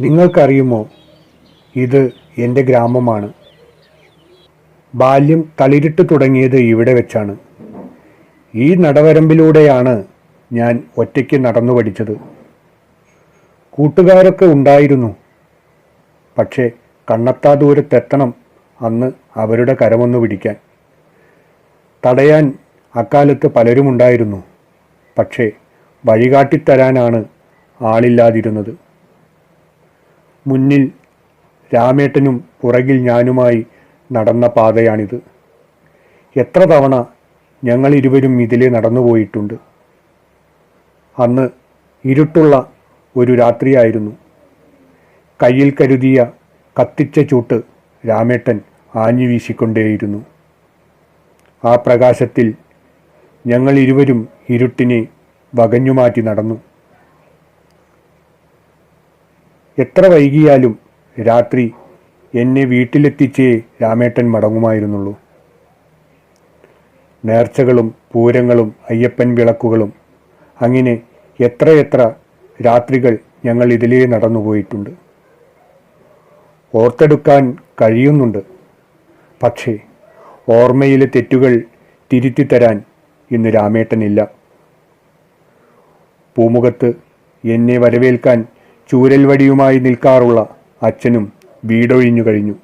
നിങ്ങൾക്കറിയുമോ? ഇത് എന്റെ ഗ്രാമമാണ്. ബാല്യം തളിരിട്ട് തുടങ്ങിയത് ഇവിടെ വെച്ചാണ്. ഈ നടവരമ്പിലൂടെയാണ് ഞാൻ ഒറ്റയ്ക്ക് നടന്നു പഠിച്ചത്. കൂട്ടുകാരൊക്കെ ഉണ്ടായിരുന്നു. പക്ഷേ കണ്ണത്താ ദൂരത്തെത്തണം അന്ന് അവരുടെ കരമൊന്നു പിടിക്കാൻ. തടയാൻ അക്കാലത്ത് പലരുമുണ്ടായിരുന്നു. പക്ഷേ വഴികാട്ടിത്തരാനാണ് ആളില്ലാതിരുന്നത്. മുന്നിൽ രാമേട്ടനും പുറകിൽ ഞാനുമായി നടന്ന പാതയാണിത്. എത്ര തവണ ഞങ്ങൾ ഇരുവരും ഇതിലെ നടന്നുപോയിട്ടുണ്ട്. അന്ന് ഇരുട്ടുള്ള ഒരു രാത്രിയായിരുന്നു. കയ്യിൽ കരുതിയ കത്തിച്ച ചൂട്ട് രാമേട്ടൻ ആഞ്ഞു വീശിക്കൊണ്ടേയിരുന്നു. ആ പ്രകാശത്തിൽ ഞങ്ങൾ ഇരുവരും ഇരുട്ടിനെ വകഞ്ഞുമാറ്റി നടന്നു. എത്ര വൈകിയാലും രാത്രി എന്നെ വീട്ടിലെത്തിച്ചേ രാമേട്ടൻ മടങ്ങുമായിരുന്നുള്ളൂ. നേർച്ചകളും പൂരങ്ങളും അയ്യപ്പൻ വിളക്കുകളും അങ്ങനെ എത്രയെത്ര രാത്രികൾ ഞങ്ങൾ ഇതിലേ നടന്നുപോയിട്ടുണ്ട് ഓർത്തെടുക്കാൻ കഴിയുന്നുണ്ട്. പക്ഷേ ഓർമ്മയിലെ തെറ്റുകൾ തിരുത്തി തരാൻ ഇന്ന് രാമേട്ടനില്ല. പൂമുഖത്ത് എന്നെ വരവേൽക്കാൻ ചൂരൽ വടിയുമായി നിൽക്കാറുള്ള അച്ഛനും വീടൊഴിഞ്ഞു കഴിഞ്ഞു.